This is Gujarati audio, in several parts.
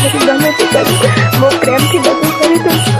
પછી ગમે તે કરી બહુ પ્રેમથી બધું કરી દઉં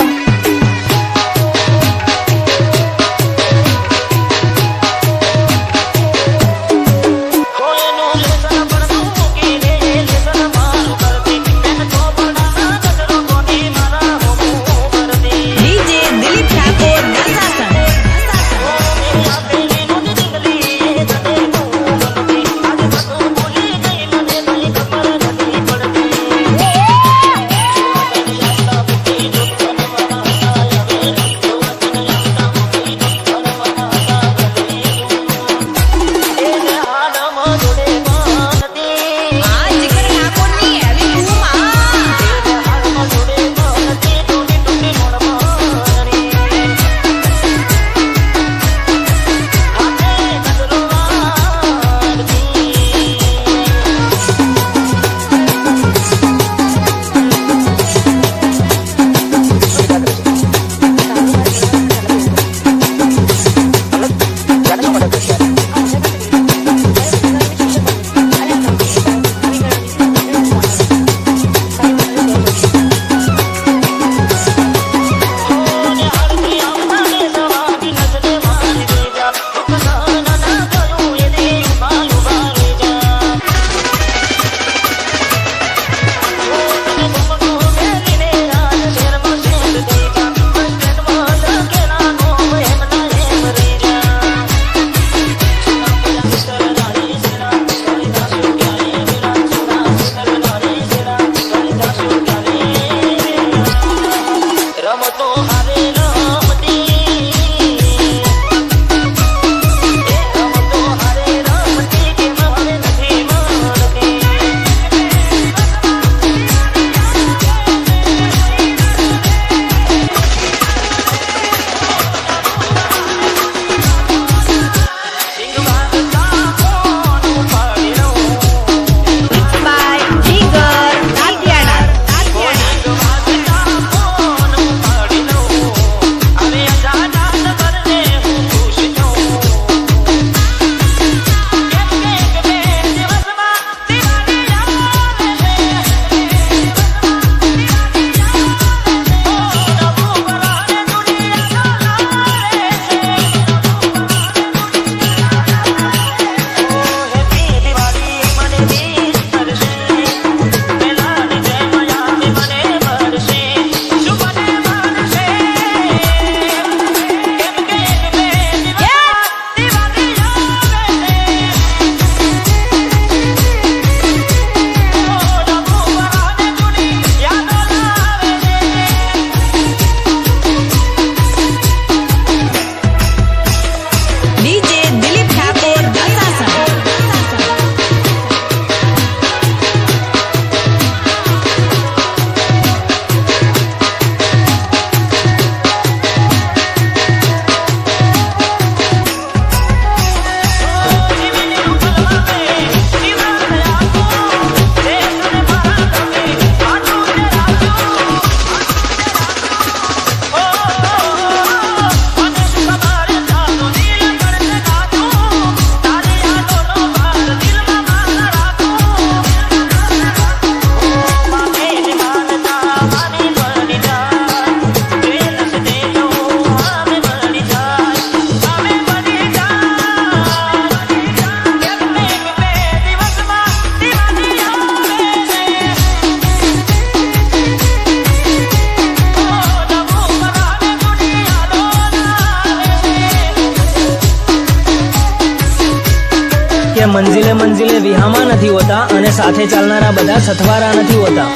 કે મંજિલે મંજિલે વિહામાં નથી હોતા અને સાથે ચાલનારા બધા સથવારા નથી હોતા.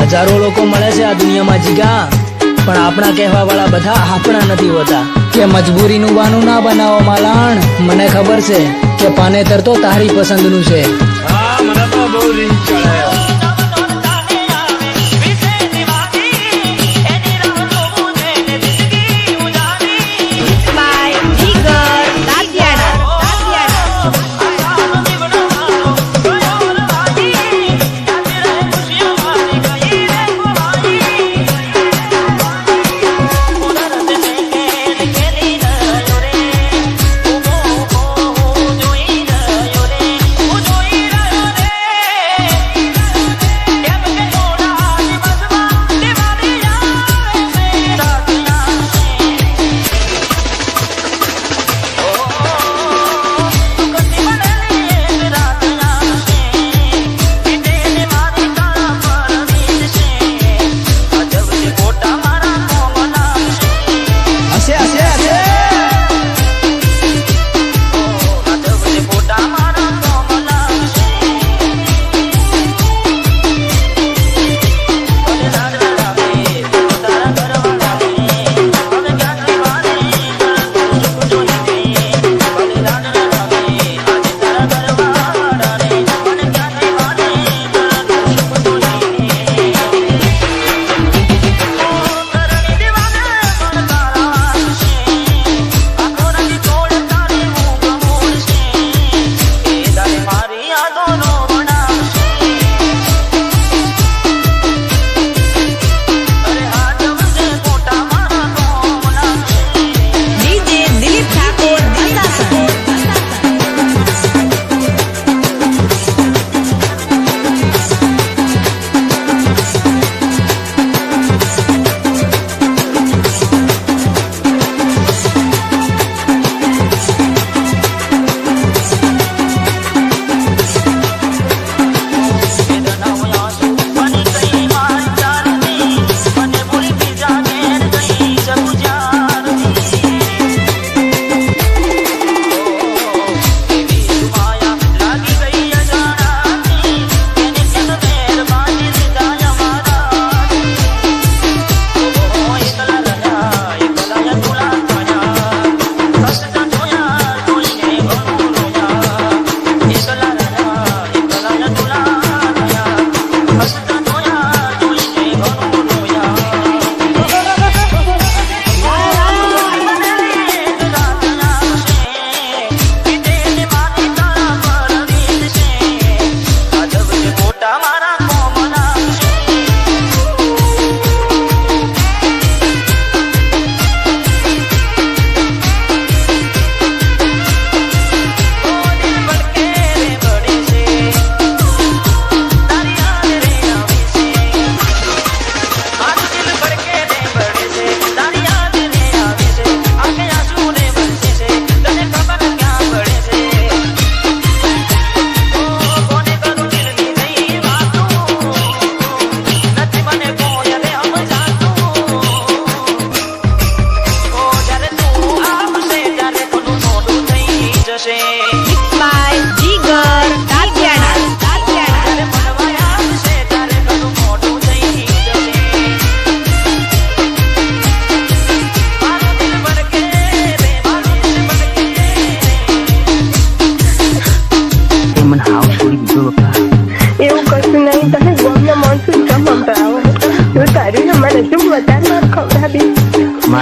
હજારો લોકો મળે છે આ દુનિયામાં જીગા, પણ આપણા કહેવા વાળા બધા આપણા નથી હોતા. કે મજબૂરીનું બાનું ના બનાવો માલાણ, મને ખબર છે કે પાનેતર તો તારી પસંદનું છે. હા, મને તો બહુ રીત ચડે.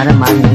Ada.